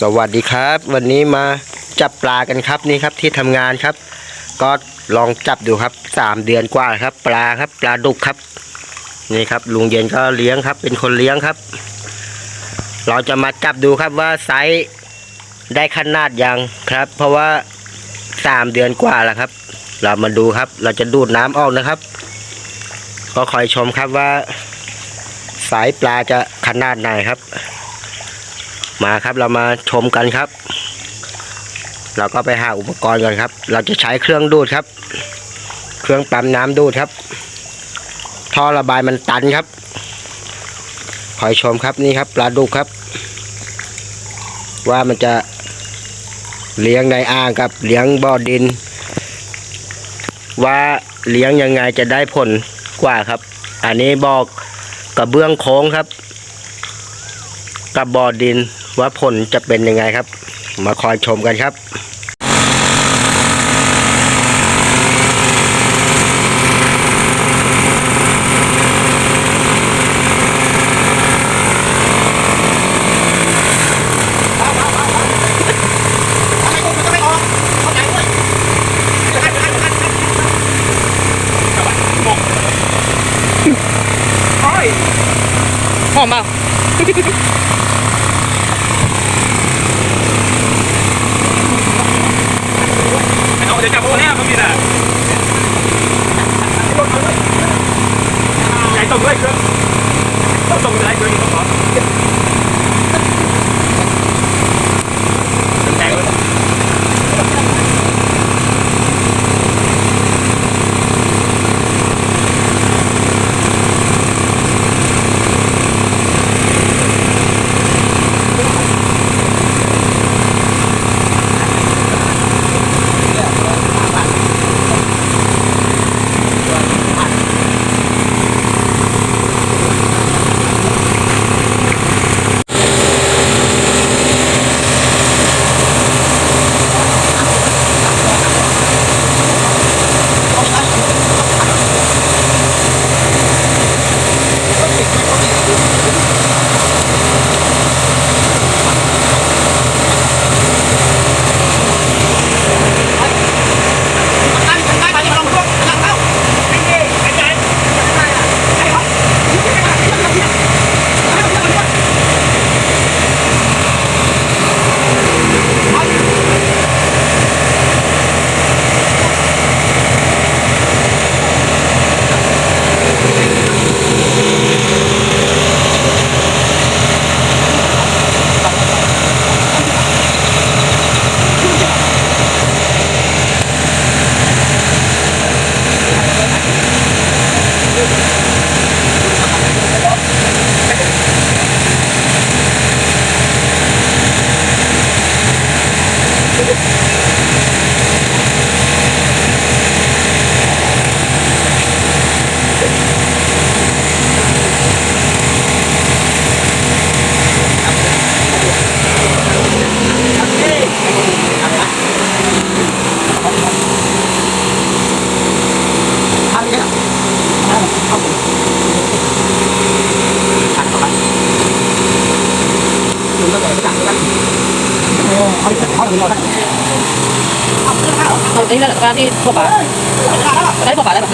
สวัสดีครับ วันนี้มาจับปลากันครับนี่ครับที่ทำงานครับ ก็ลองจับดูครับสามเดือนกว่าครับ ปลาครับ ปลาดุกครับ นี่ครับ ลุงเย็นก็เลี้ยงครับ เป็นคนเลี้ยงครับ เราจะมาจับดูครับว่าไซส์ได้ขนาดยังครับ เพราะว่าสามเดือนกว่าแล้วครับ เรามาดูครับ เราจะดูดน้ำออกนะครับ ก็คอยชมครับว่า สายปลาจะขนาดไหนครับ มาครับเรามาชมกันครับ เราก็ไปหาอุปกรณ์ก่อนครับ เราจะใช้เครื่องดูดครับ เครื่องปั๊มน้ำดูดครับท่อระบายมันตันครับคอยชมครับนี่ครับปลาดุกครับ ว่ามันจะเลี้ยงในอ่างกับเลี้ยงบ่อดิน ว่าเลี้ยงยังไงจะได้ผลกว่าครับ อันนี้บอกกระเบื้องโค้งครับ กับบ่อดิน ว่าผลจะเป็นยังไงครับ มาคอยชมกันครับหอมเปล่าเดี๋ยวจับโอ้เนี่ยมันมีน่ะ ใหญ่ตรงด้วย เอาอันนี้แหละการที่ทั่วไปได้ทั่วไปแล้วแบ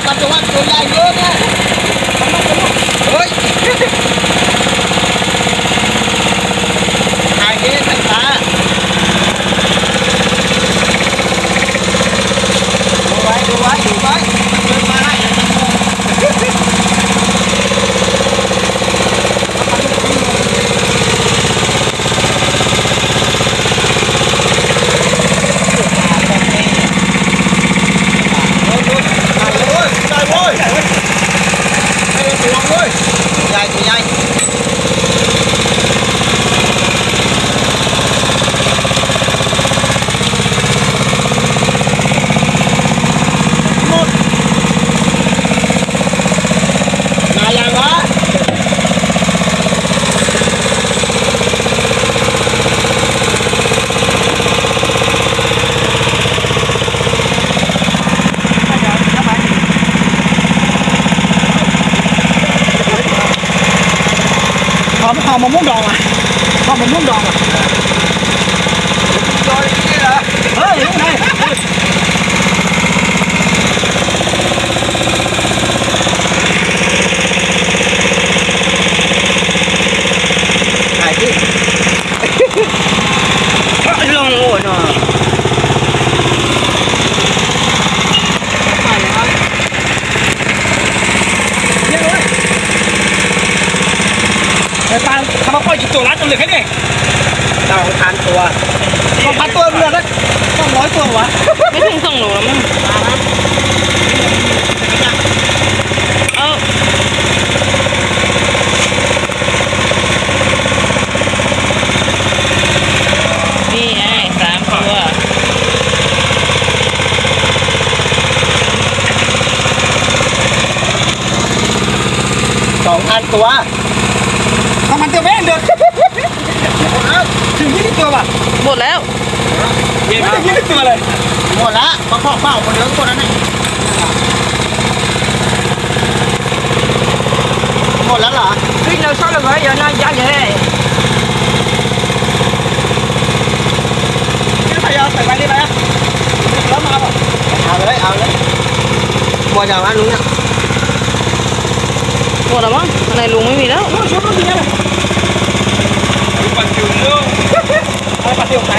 kapatuhan kulay yun. 他们不高了，他们不高了。 องพันตัวสองพันตัวแม่งเดือดถึงยี่สิบตัวป่ะหมดแล้วไม่ถึงยี่สิบตัวเลย หมดละมาขอเป้าคนเดียวคนนั้นนี่หมดแล้วเหรอขึ้นเราชอบเลยเดี๋ยัน่ายักษ์เลยพยายามใส่ไปได้ไหแล้วมาป่ะเอาเลยเอาเลยหมดอย่างนั้นลุงเนี่ย หมดแล้วมั้งอะไรลุงไม่มีแล้วโอ้ยชอบรถดีนะเลยปัดจิ๋วเรื่อปัดจิ๋วไหน